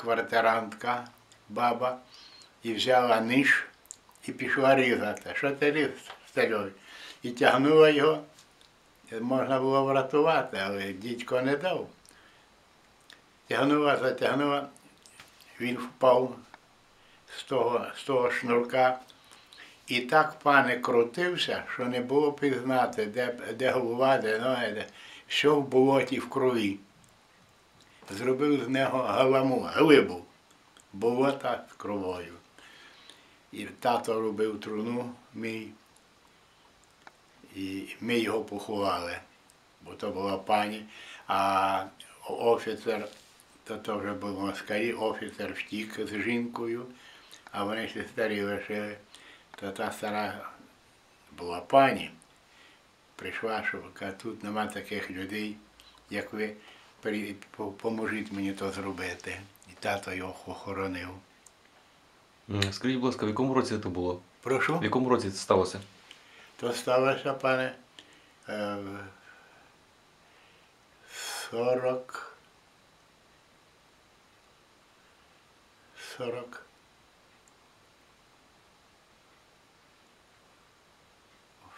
квартирантка, баба, і взяла ніж і пішла різати. Що ти різ, старий? І тягнула його. Можна було врятувати, але дідько не дав. Тягнула, затягнула, він впав з того, з того шнурка. І так пане крутився, що не було пізнати, де, де голова, де ноги, де все в болоті в крові. Зробив з нього галаму, глибу, болота з кровою. І тато робив труну мій, і ми його поховали, бо то була пані, а офіцер, то, то вже був москалі, офіцер втік з жінкою, а вони ще старі лишили. То та стара була пані, прийшла, що тут нема таких людей, як ви, поможіть мені то зробити. І тато його охоронив. Скажіть, будь ласка, в якому році це було? В якому році це сталося? то сталося, пане, е, в 40, 40,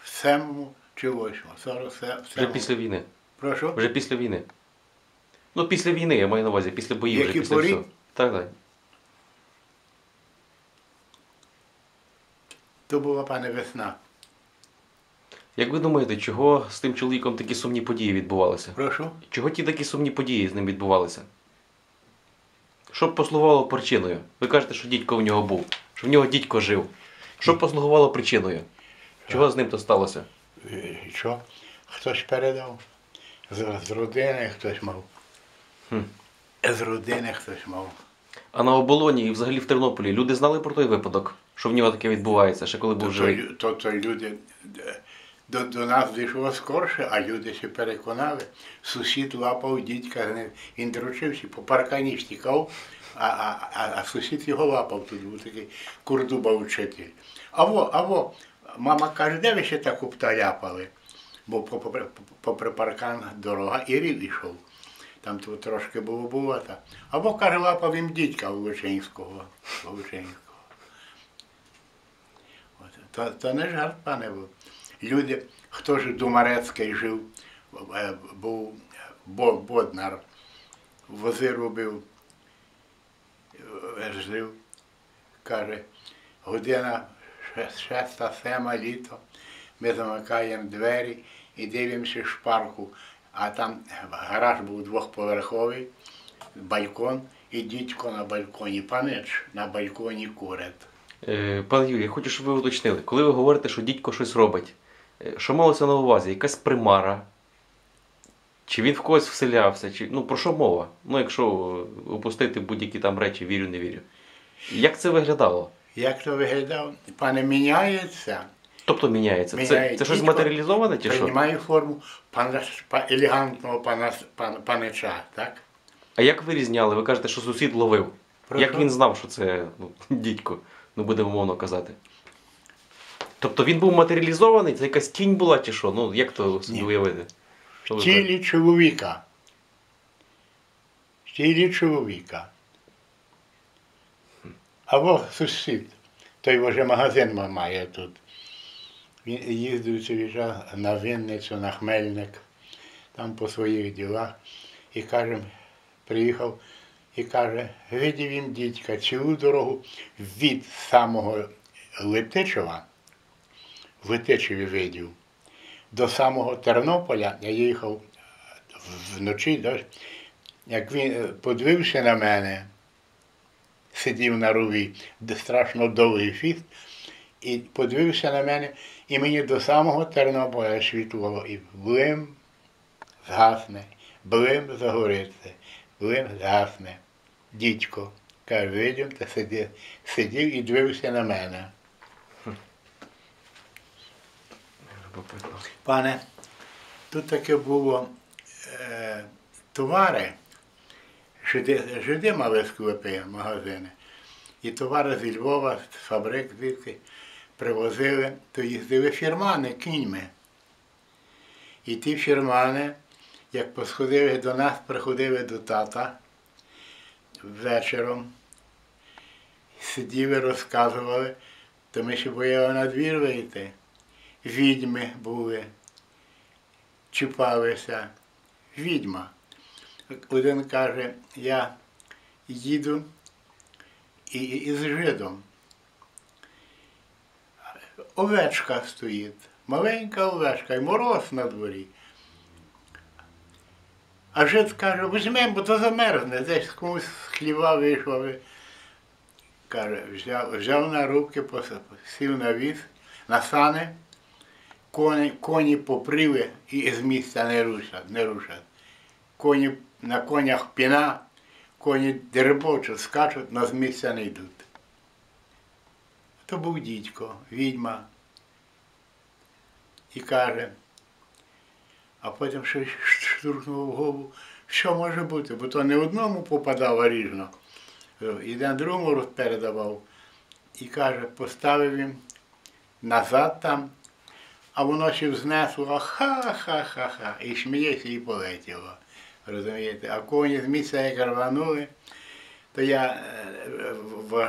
в семому чи восьмому, 40, се- Вже після війни. Прошу? Вже після війни. Ну, після війни, я маю на увазі, після боїв, вже Які після порі? всього. Так, так. То була пане весна. Як ви думаєте, чого з тим чоловіком такі сумні події відбувалися? Прошу? Чого ті такі сумні події з ним відбувалися? Що б послугувало причиною? Ви кажете, що дідько в нього був, що в нього дідько жив. Що б послугувало причиною? Чого з ним то сталося? Е, і Що? Хтось передав. З, з родини хтось мав. Хм. З родини хтось мав. А на оболоні і взагалі в Тернополі люди знали про той випадок, що в нього таке відбувається, ще коли був То, то, живий. лю- то, то люди е, до, до нас дійшло скорше, а люди ще переконали. Сусід лапав дідька, він дручився, по паркані втікав, а, а, а, а сусід його лапав, тут був такий курдуба учитель. Аво, аво, мама каже, де ви ще таку пта ляпали? Бо попри паркан дорога і рів ішов. Там тут трошки було болота. Або їм дідька. От, То, то не жарт, пане був. Люди, хто ж Думарецький жив, е, був Бо- Боднар, вози робив, е, жив, каже, година шеста, сема літо, ми замикаємо двері і дивимося шпарку, а там гараж був двохповерховий, балкон, і дідько на балконі, панич на балконі курить. Е, Пане Юрій, я хочу, щоб ви уточнили, коли ви говорите, що дідько щось робить, е, що малося на увазі? Якась примара? Чи він в когось вселявся? Чи... Ну про що мова? Ну, якщо е, опустити будь-які там речі, вірю, не вірю. Як це виглядало? Як то виглядав? Пане міняється, Тобто міняється. Це, Міняє це щось матеріалізоване чи що? приймає форму пана, па- елегантного пана, пан, панича, так? А як ви різняли? Ви кажете, що сусід ловив. Про як що? він знав, що це ну, дідько, ну будемо мовно казати. Тобто він був матеріалізований, це якась тінь була чи що? Ну як то собі Ні. уявити? В тілі чоловіка. В тілі чоловіка. Або сусід. Той вже магазин має тут. Їздив цей на Вінницю, на Хмельник, там по своїх ділах. І каже, приїхав і каже, видів їм дідька цілу дорогу від самого Летичева, в Летичеві видів, до самого Тернополя я їхав вночі, як він е, подивився на мене, сидів на рові, де страшно довгий фіст, і подивився на мене, і мені до самого Тернополя світло, і блим згасне, блим загориться, блим згасне. Дідько, каже, видім, та сидів, сидів і дивився на мене. Пане, тут таке було е, товари, жиди, жиди мали склепи, магазини. І товари зі Львова, з фабрик звідки привозили, то їздили фірмани кіньми. І ті фірмани, як посходили до нас, приходили до тата, вечором сиділи, розказували, то ми ще бояли на двір вийти. Відьми були, чіпалися. Відьма. Один каже, я їду і, і, із жидом. Овечка стоїть, маленька овечка, і мороз на дворі. А жид каже, візьмемо, бо то замерзне, десь комусь з хліва вийшов. Каже, взяв, взяв на руки, сів на віз, на сани, коні, коні поприли і з місця не рушать, не рушать. Коні на конях піна, коні дербочуть, скачуть, але з місця не йдуть. То був дідько, відьма. І каже, а потім щось штурхнув в голову, що може бути, бо то не одному попадав ріжно, і на другому передавав. І каже, поставив він назад там, а воно ще знесло, ха-ха-ха-ха, і сміється і полетіло. Розумієте? А коні з місця як рванули, то я е,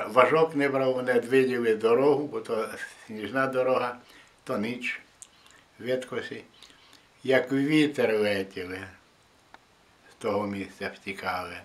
важок не брав, вони виділи дорогу, бо то сніжна дорога, то ніч, відкосі. Як вітер летіли, з того місця втікали.